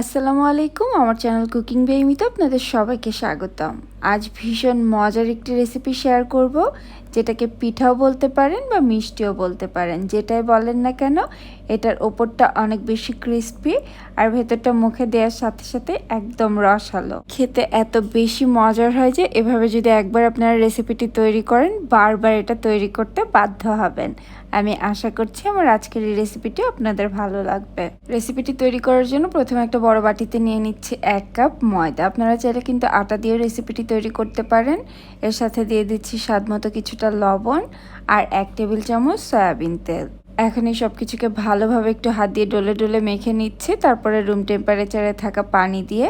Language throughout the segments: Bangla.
আসসালামু আলাইকুম আমার চ্যানেল কুকিং বেমিতে আপনাদের সবাইকে স্বাগতম। আজ ভীষণ মজার একটি রেসিপি শেয়ার করব, যেটাকে পিঠাও বলতে পারেন বা মিষ্টিও বলতে পারেন। যেটাই বলেন না কেন, এটার ওপরটা অনেক বেশি ক্রিস্পি আর ভেতরটা মুখে দেওয়ার সাথে সাথে একদম রসালো। খেতে এত বেশি মজার হয় যে, এভাবে যদি একবার আপনারা রেসিপিটি তৈরি করেন, বারবার এটা তৈরি করতে বাধ্য হবেন। আমি আশা করছি আমার আজকের এই রেসিপিটি আপনাদের ভালো লাগবে। রেসিপিটি তৈরি করার জন্য প্রথমে একটা বড় বাটিতে নিয়ে নিচ্ছি এক কাপ ময়দা। আপনারা চাইলে কিন্তু আটা দিয়ে রেসিপিটি তৈরি করতে পারেন। এর সাথে দিয়ে দিচ্ছি স্বাদ মতো কিছুটা লবণ আর এক টেবিল চামচ সয়াবিন তেল। এখন এই সব কিছুকে ভালোভাবে একটু হাত দিয়ে ডলে ডলে মেখে নিচ্ছে। তারপরে রুম টেম্পারেচারে থাকা পানি দিয়ে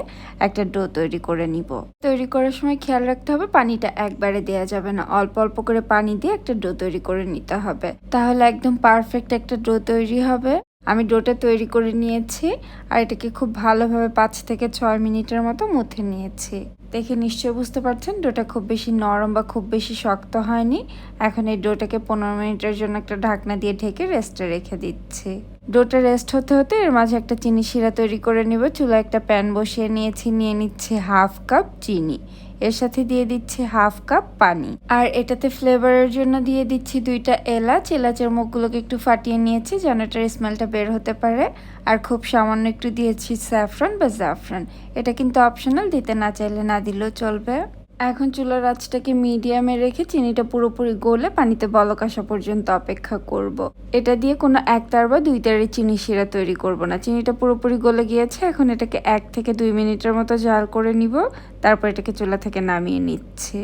একটা ডো তৈরি করে নিব। তৈরি করার সময় খেয়াল রাখতে হবে, পানিটা একবারে দেওয়া যাবে না। অল্প অল্প করে পানি দিয়ে একটা ডো তৈরি করে নিতে হবে। তাহলে একদম পারফেক্ট একটা ডো তৈরি হবে। আমি ডোটা তৈরি করে নিয়েছি আর এটাকে খুব ভালোভাবে পাঁচ থেকে ছয় মিনিটের মতো মুথে নিয়েছি। দেখে নিশ্চয়ই বুঝতে পারছেন, ডোটা খুব বেশি নরম বা খুব বেশি শক্ত হয়নি। এখন এই ডোটাকে পনেরো মিনিটের জন্য একটা ঢাকনা দিয়ে ঢেকে রেস্টে রেখে দিচ্ছি। ডোটা রেস্ট হতে হতে এর মাঝে একটা চিনি শিরা তৈরি করে নিব। চুলা একটা প্যান বসিয়ে নিয়েছি। নিয়ে নিচ্ছে হাফ কাপ চিনি। এর সাথে দিয়ে দিচ্ছি হাফ কাপ পানি। আর এটাতে ফ্লেভারের জন্য দিয়ে দিচ্ছি দুইটা এলাচ। এলাচের মুখগুলোকে একটু ফাটিয়ে নিয়েছি যেন এটার স্মেলটা বের হতে পারে। আর খুব সামান্য একটু দিয়েছি স্যাফরন বা জাফরান। এটা কিন্তু অপশনাল দিতে না চাইলে না দিলেও চলবে। এখন চুলার আঁচটাকে মিডিয়ামে রেখে চিনিটা পুরোপুরি গলে পানিতে বলক আসা পর্যন্ত অপেক্ষা করব। এটা দিয়ে কোনো একতার বা দুই তারের চিনি শিরা তৈরি করব না। চিনিটা পুরোপুরি গলে গিয়েছে, এখন এটাকে এক থেকে দুই মিনিটের মতো জাল করে নিব। তারপর এটাকে চুলা থেকে নামিয়ে নিচ্ছে।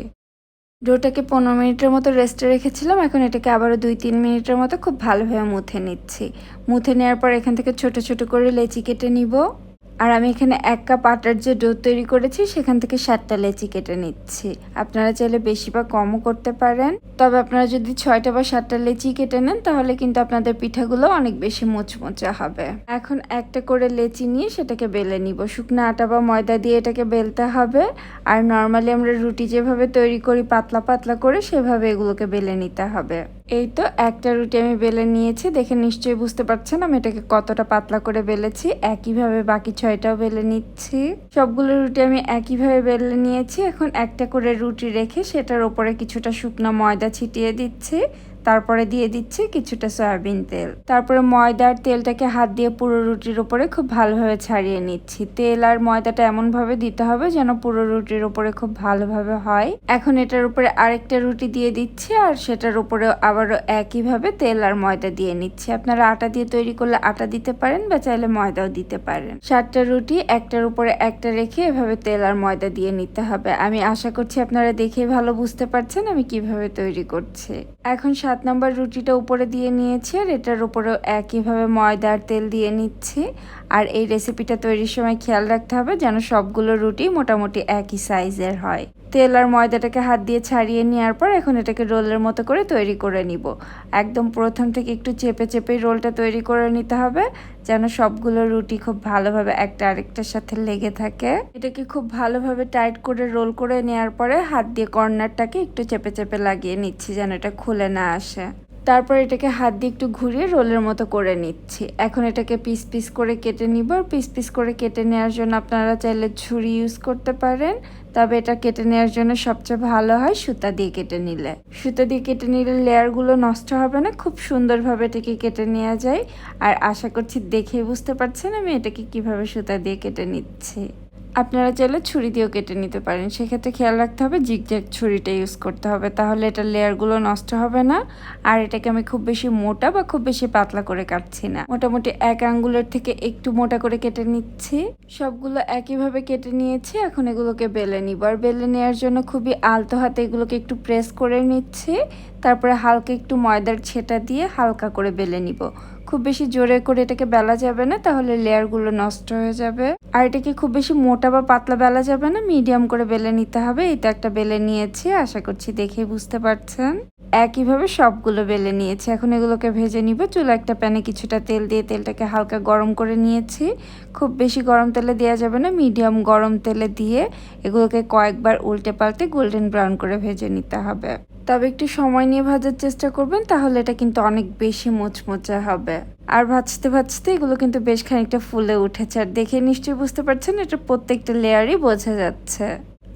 ডোটাকে পনেরো মিনিটের মতো রেস্টে রেখেছিলাম, এখন এটাকে আবারও দুই তিন মিনিটের মতো খুব ভালোভাবে মুথে নিচ্ছি। মুথে নেওয়ার পর এখান থেকে ছোট ছোট করে লেচি কেটে নিব। আর আমি এখানে এক কাপ আটার যে ডো তৈরি করেছি, সেখান থেকে সাতটা লেচি কেটে নিচ্ছি। আপনারা চাইলে বেশি বা কমও করতে পারেন। তবে আপনারা যদি ছয়টা বা সাতটা লেচি কেটে নেন, তাহলে কিন্তু আপনাদের পিঠাগুলো অনেক বেশি মোচমোচা হবে। এখন একটা করে লেচি নিয়ে সেটাকে বেলে নিব। শুকনো আটা বা ময়দা দিয়ে এটাকে বেলতে হবে। আর নর্মালি আমরা রুটি যেভাবে তৈরি করি, পাতলা পাতলা করে, সেভাবে এগুলোকে বেলে নিতে হবে। এই তো, একটা রুটি আমি বেলে নিয়েছি, দেখে নিশ্চয়ই বুঝতে পারছেন আমি এটাকে কতটা পাতলা করে বেলেছি, একইভাবে বাকি ছয়টাও বেলে নিচ্ছি। সবগুলো রুটি আমি একইভাবে বেলে নিয়েছি, এখন একটা করে রুটি রেখে সেটার ওপরে কিছুটা শুকনো ময়দা ছিটিয়ে দিচ্ছি। তারপরে দিয়ে দিচ্ছি কিছুটা সয়াবিন তেল। তারপরে ময়দার তেলটাকে হাত দিয়ে পুরো রুটির উপরে খুব ভালোভাবে ছাড়িয়ে নিচ্ছি। তেল আর ময়দাটা এমনভাবে দিতে হবে যেন পুরো রুটির উপরে খুব ভালোভাবে হয়। এখন এটার উপরে আরেকটা রুটি দিয়ে দিচ্ছি আর সেটার উপরে আবারও একইভাবে তেল আর ময়দা দিয়ে নিচ্ছি। আপনারা আটা দিয়ে তৈরি করলে আটা দিতে পারেন বা চাইলে ময়দাও দিতে পারেন। সাতটা রুটি একটার উপরে একটা রেখে এভাবে তেল আর ময়দা দিয়ে নিতে হবে। আমি আশা করছি আপনারা দেখে ভালো বুঝতে পারছেন আমি কীভাবে তৈরি করছি। এখন সাত নম্বর রুটিটা উপরে দিয়ে নিয়েছি আর এটার উপরেও একইভাবে ময়দা আর তেল দিয়ে নিচ্ছি। আর এই রেসিপিটা তৈরির সময় খেয়াল রাখতে হবে যেন সবগুলো রুটি মোটামুটি একই সাইজের হয়। তেল আর ময়দাটাকে হাত দিয়ে ছাড়িয়ে নেওয়ার পর এখন এটাকে রোলের মতো করে তৈরি করে নিব। একদম প্রথম থেকে একটু চেপে চেপে রোলটা তৈরি করে নিতে হবে যেন সবগুলো রুটি খুব ভালোভাবে একটা আরেকটার সাথে লেগে থাকে। এটাকে খুব ভালোভাবে টাইট করে রোল করে নেওয়ার পরে হাত দিয়ে কর্নারটাকে একটু চেপে চেপে লাগিয়ে নিচ্ছি যেন এটা খুলে না আসে তারপর এটাকে হাত দিয়ে একটু ঘুরিয়ে রোলের মতো করে নিচ্ছি। এখন এটাকে পিস পিস করে কেটে নিব। আর পিস পিস করে কেটে নেওয়ার জন্য আপনারা চাইলে ছুরি ইউজ করতে পারেন। তবে এটা কেটে নেওয়ার জন্য সবচেয়ে ভালো হয় সুতা দিয়ে কেটে নিলে। সুতা দিয়ে কেটে নিলে লেয়ারগুলো নষ্ট হবে না। খুব সুন্দরভাবে এটাকে কেটে নেওয়া যায়। আর আশা করছি দেখেই বুঝতে পারছেন আমি এটাকে কীভাবে সুতা দিয়ে কেটে নিচ্ছি। আপনারা চাইলে ছুরি দিয়েও কেটে নিতে পারেন। সেক্ষেত্রে খেয়াল রাখতে হবে, জিগজ্যাগ ছুরিটা ইউজ করতে হবে। তাহলে এটা লেয়ারগুলো নষ্ট হবে না। আর এটাকে আমি খুব বেশি মোটা বা খুব বেশি পাতলা করে কাটছি না। মোটামুটি এক আঙ্গুলের থেকে একটু মোটা করে কেটে নিচ্ছি। সবগুলো একইভাবে কেটে নিয়েছি। এখন এগুলোকে বেলে নিব। আর বেলে নেওয়ার জন্য খুবই আলতো হাতে এগুলোকে একটু প্রেস করে নিচ্ছি। তারপরে হালকা একটু ময়দার ছেটা দিয়ে হালকা করে বেলে নিব। খুব বেশি জোরে করে এটাকে বেলা যাবে না, তাহলে লেয়ারগুলো নষ্ট হয়ে যাবে। আর এটাকে খুব বেশি মোটা বা পাতলা বেলা যাবে না, মিডিয়াম করে বেলে নিতে হবে। এটা একটা বেলে নিয়েছি, আশা করছি দেখে বুঝতে পারছেন। একইভাবে সবগুলো বেলে নিয়েছি। এখন এগুলোকে ভেজে নিব। চুলা একটা প্যানে কিছুটা তেল দিয়ে তেলটাকে হালকা গরম করে নিয়েছি। খুব বেশি গরম তেলে দেওয়া যাবে না, মিডিয়াম গরম তেলে দিয়ে এগুলোকে কয়েকবার উল্টে পাল্টে গোল্ডেন ব্রাউন করে ভেজে নিতে হবে। তবে একটু সময় নিয়ে ভাজার চেষ্টা করবেন, তাহলে এটা কিন্তু অনেক বেশি মোচমোচা হবে। আর ভাজতে ভাজতে এগুলো কিন্তু বেশ খানিকটা ফুলে উঠেছে। আর দেখে নিশ্চয়ই বুঝতে পারছেন, এটা প্রত্যেকটা লেয়ারই বোঝা যাচ্ছে।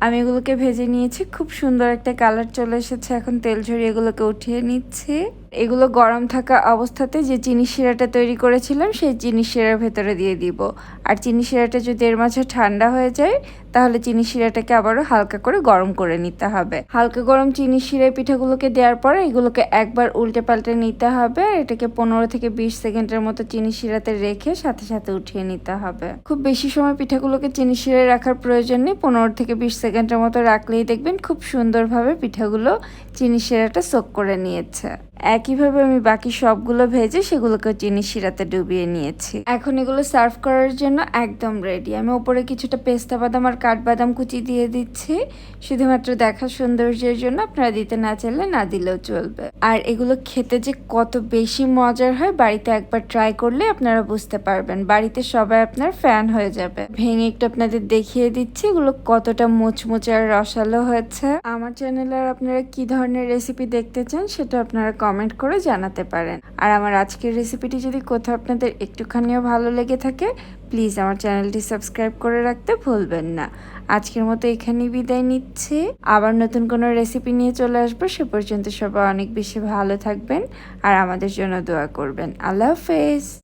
আমি এগুলোকে ভেজে নিয়েছি, খুব সুন্দর একটা কালার চলে এসেছে। এখন তেল ঝরিয়ে এগুলোকে উঠিয়ে নিচ্ছি। এগুলো গরম থাকা অবস্থাতে যে চিনি শিরাটা তৈরি করেছিলাম, সেই চিনি শিরার ভেতরে দিয়ে দিব। আর চিনি শিরাটা যদি এর মাঝে ঠান্ডা হয়ে যায়, তাহলে চিনি শিরাটাকে আবারও হালকা করে গরম করে নিতে হবে। হালকা গরম চিনি শিরায় পিঠাগুলোকে দেওয়ার পরে এগুলোকে একবার উল্টে পাল্টে নিতে হবে আর এটাকে পনেরো থেকে বিশ সেকেন্ডের মতো চিনি শিরাতে রেখে সাথে সাথে উঠিয়ে নিতে হবে। খুব বেশি সময় পিঠাগুলোকে চিনি শিরায় রাখার প্রয়োজন নেই, পনেরো থেকে বিশ সেকেন্ডের মতো রাখলেই দেখবেন খুব সুন্দরভাবে পিঠাগুলো চিনি শিরাটা সোক করে নিয়েছে। একইভাবে আমি বাকি সবগুলো ভেজে সেগুলোকে চিনি শিরাতে ডুবিয়ে নিয়েছি। এখন এগুলো সার্ভ করার জন্য একদম রেডি আমি ওপরে কিছুটা পেস্তা বাদাম আর কাঠবাদাম কুচি দিয়ে দিচ্ছি। শুধুমাত্র দেখা সৌন্দর্যের জন্য আপনারা দিতে না চাইলে না দিলেও চলবে। আর এগুলো খেতে যে কত বেশি মজার হয় বাড়িতে একবার ট্রাই করলে আপনারা বুঝতে পারবেন। বাড়িতে সবাই আপনার ফ্যান হয়ে যাবে। ভেঙে একটু আপনাদের দেখিয়ে দিচ্ছি এগুলো কতটা মুচমুচে আর রসালো হয়েছে। আমার চ্যানেলে আর আপনারা কি ধরনের রেসিপি দেখতে চান সেটা আপনারা কমেন্ট করে জানাতে পারেন। আর আমার আজকের রেসিপিটি যদি কোথাও আপনাদের একটুখানিও ভালো লেগে থাকে প্লিজ আমার চ্যানেলটি সাবস্ক্রাইব করে রাখতে ভুলবেন না। আজকের মতো এখানেই বিদায় নিচ্ছি। আবার নতুন কোনো রেসিপি নিয়ে চলে আসব, সে পর্যন্ত সবাই অনেক বেশি ভালো থাকবেন আর আমাদের জন্য দোয়া করবেন। আল্লাহ হাফেজ।